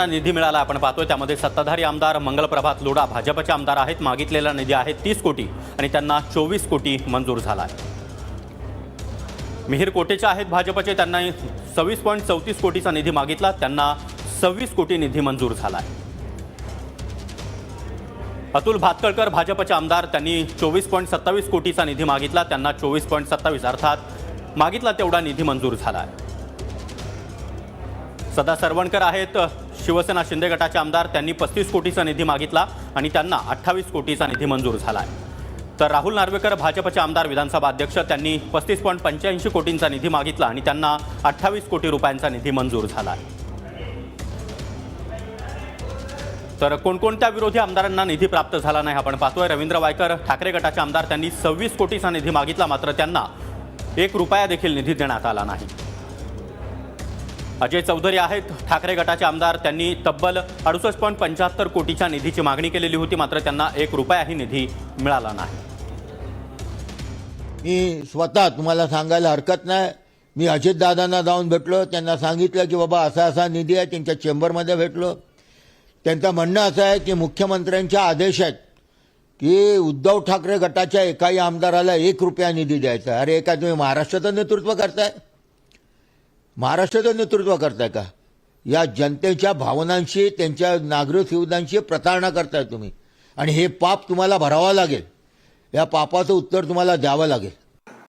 निधी मिळाला आपण पाहतोय त्यामध्ये सत्ताधारी आमदार मंगलप्रभात लोढा भाजपचे आमदार आहेत. मागितलेला निधी आहे तीस कोटी आणि त्यांना चोवीस कोटी मंजूर झाला आहे मिहीर कोटेचे आहेत भाजपचे त्यांना सव्वीस पॉईंट चौतीस कोटीचा निधी मागितला त्यांना सव्वीस कोटी निधी मंजूर झाला आहे अतुल भातकळकर भाजपचे आमदार त्यांनी चोवीस पॉईंट सत्तावीस कोटीचा निधी मागितला त्यांना चोवीस पॉईंट सत्तावीस अर्थात मागितला तेवढा निधी मंजूर झाला आहे सदा सरवणकर आहेत शिवसेना शिंदे गटाचे आमदार त्यांनी पस्तीस कोटीचा निधी मागितला आणि त्यांना अठ्ठावीस कोटीचा निधी मंजूर झाला आहे तर राहुल नार्वेकर भाजपचे आमदार विधानसभा अध्यक्ष त्यांनी पस्तीस पॉईंट पंच्याऐंशी कोटींचा निधी मागितला आणि त्यांना अठ्ठावीस कोटी रुपयांचा निधी मंजूर झाला आहे तर कोणकोणत्या विरोधी आमदारांना निधी प्राप्त झाला नाही आपण पाहतोय. रवींद्र वायकर ठाकरे गटाचे आमदार त्यांनी सव्वीस कोटीचा निधी मागितला मात्र त्यांना एक रुपया देखील निधी देण्यात आला नाही. अजय चौधरी आहेत. ठाकरे गटाचे आमदार त्यांनी तब्बल अडुसष्ट पॉईंट पंच्याहत्तर कोटीच्या निधीची मागणी केलेली होती. मात्र त्यांना एक रुपयाही निधी मिळाला नाही. मी स्वतः तुम्हाला सांगायला हरकत नाही. मी अजितदादांना जाऊन भेटलो. त्यांना सांगितलं की बाबा असा असा निधी आहे. त्यांच्या चेंबरमध्ये भेटलो. त्यांचं म्हणणं असं आहे की मुख्यमंत्र्यांच्या आदेश आहेत की उद्धव ठाकरे गटाच्या एकाही आमदाराला एक रुपया निधी द्यायचा अरे काय तुम्ही महाराष्ट्राचं नेतृत्व करताय. महाराष्ट्राचं नेतृत्व करताय का? या जनतेच्या भावनांशी त्यांच्या नागरिक सुविधांशी प्रतारणा करताय तुम्ही. आणि हे पाप तुम्हाला भरावं लागेल. या पापाचं उत्तर तुम्हाला द्यावं लागेल.